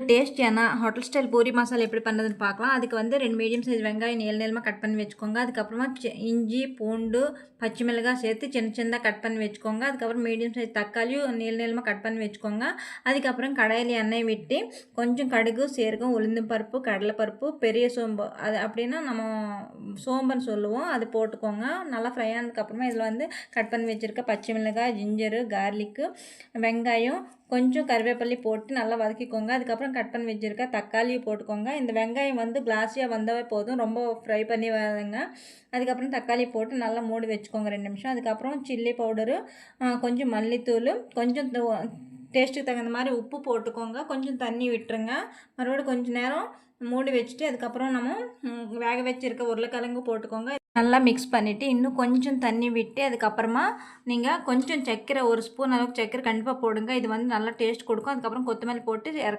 டேஸ்டியான hotel style puri masala எப்படி பண்ணுறதுன்னு பார்க்கலாம் அதுக்கு வந்து ரெண்டு மீடியம் சைஸ் வெங்காயம் நீள நீளமாக கட் பண்ணி வச்சுக்கோங்க அதுக்கப்புறமா சி- இஞ்சி பூண்டு பச்சை மிளகாய் சேர்த்து சின்ன சின்னதாக கட் பண்ணி வச்சுக்கோங்க அதுக்கப்புறம் மீடியம் சைஸ் தக்காளியும் நீள நீளமாக கட் பண்ணி வச்சுக்கோங்க அதுக்கப்புறம் கடாயில் எண்ணெய் விட்டு கொஞ்சம் கடுகு சீரகம் உளுந்தம் பருப்பு கடலைப்பருப்பு பெரிய சோம்பு அது அப்படின்னா நம்ம சோம்பன் சொல்லுவோம் அது போட்டுக்கோங்க. நல்லா ஃப்ரை ஆனதுக்கப்புறமா இதில் வந்து கட் பண்ணி வச்சுருக்க பச்சை மிளகாய் ஜிஞ்சரு கார்லிக்கு வெங்காயம் கொஞ்சம் கருவேப்பள்ளி போட்டு நல்லா வதக்கிக்கோங்க. அதுக்கப்புறம் கட் பண்ணி வச்சுருக்க தக்காளியை போட்டுக்கோங்க. இந்த வெங்காயம் வந்து கிளாஸியாக வந்தாவே போதும். ரொம்ப ஃப்ரை பண்ணி வதங்க அதுக்கப்புறம் தக்காளி போட்டு நல்லா மூடி வச்சுக்கோங்க ரெண்டு நிமிஷம். அதுக்கப்புறம் சில்லி பவுடரு கொஞ்சம் மல்லித்தூள் கொஞ்சம் டேஸ்ட்டுக்கு தகுந்த மாதிரி உப்பு போட்டுக்கோங்க. கொஞ்சம் தண்ணி விட்டுருங்க. மறுபடியும் கொஞ்சம் நேரம் மூடி வச்சுட்டு அதுக்கப்புறம் நம்ம வேக வச்சுருக்க உருளைக்கிழங்கு போட்டுக்கோங்க. நல்லா மிக்ஸ் பண்ணிவிட்டு இன்னும் கொஞ்சம் தண்ணி விட்டு அதுக்கப்புறமா நீங்கள் கொஞ்சம் சக்கரை ஒரு ஸ்பூன் அளவுக்கு சக்கரை கண்டிப்பாக போடுங்க. இது வந்து நல்லா டேஸ்ட் கொடுக்கும். அதுக்கப்புறம் கொத்தமல்லி போட்டு இறக்கு